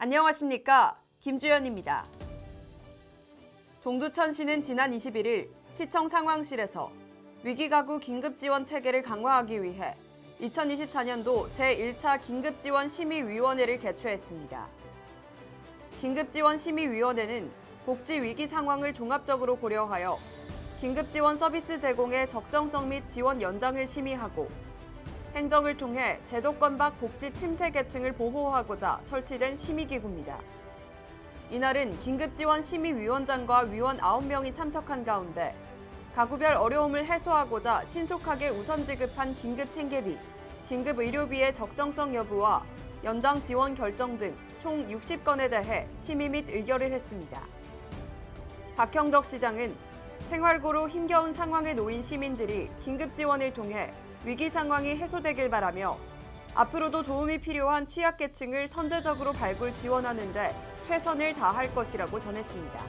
안녕하십니까. 김주연입니다. 동두천시는 지난 21일 시청 상황실에서 위기가구 긴급지원 체계를 강화하기 위해 2024년도 제1차 긴급지원 심의위원회를 개최했습니다. 긴급지원 심의위원회는 복지 위기 상황을 종합적으로 고려하여 긴급지원 서비스 제공의 적정성 및 지원 연장을 심의하고 행정을 통해 제도권 밖 복지 틈새 계층을 보호하고자 설치된 심의기구입니다. 이날은 긴급지원 심의위원장과 위원 9명이 참석한 가운데 가구별 어려움을 해소하고자 신속하게 우선 지급한 긴급 생계비, 긴급 의료비의 적정성 여부와 연장 지원 결정 등 총 60건에 대해 심의 및 의결을 했습니다. 박형덕 시장은 생활고로 힘겨운 상황에 놓인 시민들이 긴급 지원을 통해 위기 상황이 해소되길 바라며 앞으로도 도움이 필요한 취약계층을 선제적으로 발굴 지원하는 데 최선을 다할 것이라고 전했습니다.